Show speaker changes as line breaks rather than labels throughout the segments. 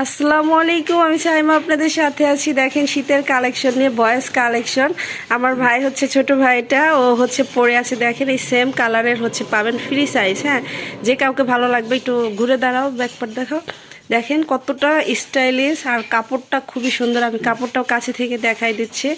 আসসালামু আলাইকুম, আমি সাইমা আপনাদের সাথে আছি। দেখেন শীতের কালেকশন নিয়ে বয়স কালেকশন আমার ভাই হচ্ছে ছোট ভাইটা, ও হচ্ছে পরে আছে। দেখেন এই সেম কালারের হচ্ছে পাবেন ফ্রি সাইজ হ্যাঁ? যে কাউকে ভালো লাগবে একটু ঘুরে দাঁড়াও ব্যাকপার দেখাও। দেখেন কতটা স্টাইলিশ আর কাপড়টা খুবই সুন্দর। আমি কাপড়টাও কাছে থেকে দেখাই দিচ্ছি।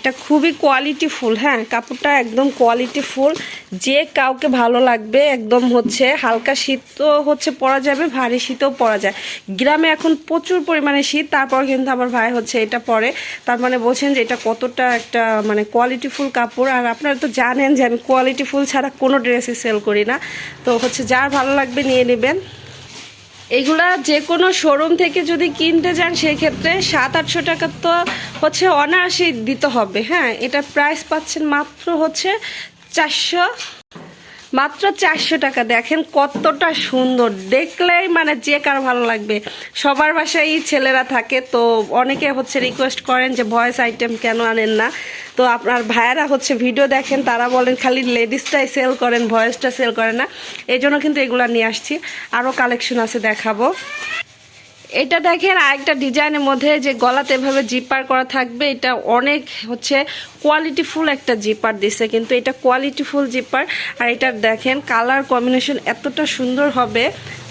এটা খুবই কোয়ালিটি ফুল হ্যাঁ? কাপড়টা একদম কোয়ালিটি ফুল। যে কাউকে ভালো লাগবে, একদম হচ্ছে, হালকা শীতও হচ্ছে পরা যাবে, ভারী শীতও পরা যায়। গ্রামে এখন প্রচুর পরিমাণে শীত, তারপর কিন্তু আমার ভাই হচ্ছে এটা পরে। তার মানে বলছেন যে এটা কতটা একটা মানে কোয়ালিটি ফুল কাপড়। আর আপনারা তো জানেন যে আমি কোয়ালিটি ফুল ছাড়া কোনো ড্রেসই সেল করি না। তো হচ্ছে যার ভালো লাগবে নিয়ে নেবেন। এগুলা যে কোনো শোরুম থেকে যদি কিনতে যান সেই ক্ষেত্রে সাত, আটশো টাকা তো হচ্ছে অনায়াসেই দিতে হবে। হ্যাঁ এটা প্রাইস পাচ্ছেন মাত্র হচ্ছে চারশো মাত্র চারশো টাকা। দেখেন কতটা সুন্দর। দেখলেই মানে যে কার ভালো লাগবে। সবার বাসায় ছেলেরা থাকে, তো অনেকে হচ্ছে রিকোয়েস্ট করেন যে ভয়েস আইটেম কেন আনেন না। তো আপনার ভাইয়েরা হচ্ছে ভিডিও দেখেন, তারা বলেন খালি লেডিসটাই সেল করেন ভয়েসটা সেল করে না। এই জন্য কিন্তু এগুলো নিয়ে আসছি। আরও কালেকশন আছে দেখাবো। এটা দেখেন আরেকটা ডিজাইনের মধ্যে যে গলাতে এভাবে জিপার করা থাকবে, এটা অনেক হচ্ছে কোয়ালিটিফুল একটা জিপার দিছে, কিন্তু এটা কোয়ালিটিফুল জিপার আর এটা দেখেন কালার কম্বিনেশন এতটা সুন্দর হবে,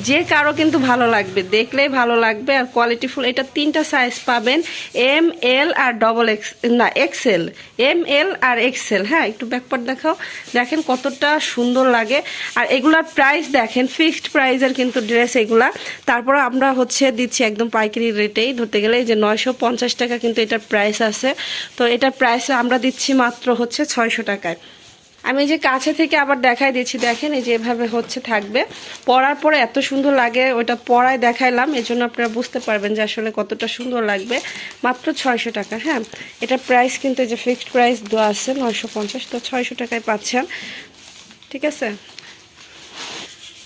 যে কারও কিন্তু ভালো লাগবে, দেখলেই ভালো লাগবে। আর কোয়ালিটিফুল এটা তিনটা সাইজ পাবেন এম এল আর ডবল এক্স না এক্সেল এম এল আর এক্সেল হ্যাঁ একটু ব্যাকপার্ট দেখাও। দেখেন কতটা সুন্দর লাগে। আর এগুলার প্রাইস দেখেন ফিক্সড প্রাইসের কিন্তু ড্রেস এগুলা। তারপর আমরা হচ্ছে দিচ্ছি একদম পাইকারি রেটেই ধরতে গেলে যে নয়শো পঞ্চাশ টাকা কিন্তু এটার প্রাইস আছে। তো এটার প্রাইস আমরা দিচ্ছি মাত্র হচ্ছে ছয়শো টাকায়। আমি যে কাছে থেকে আবার দেখাই দিচ্ছি, দেখেন এই যে এভাবে হচ্ছে থাকবে। পরার পরে এত সুন্দর লাগে ওটা পরায় দেখাইলাম, এই জন্য আপনারা বুঝতে পারবেন যে আসলে কতটা সুন্দর লাগবে। মাত্র ছয়শো টাকা হ্যাঁ? এটা প্রাইস কিন্তু এই যে ফিক্সড প্রাইস দেওয়া আছে নয়শো পঞ্চাশ, তো ছয়শো টাকায় পাচ্ছেন। ঠিক আছে?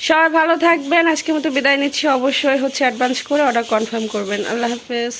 সবাই ভালো থাকবেন। আজকে মতো বিদায় নিচ্ছি। অবশ্যই হচ্ছে অ্যাডভান্স করে অর্ডার কনফার্ম করবেন। আল্লাহ হাফেজ।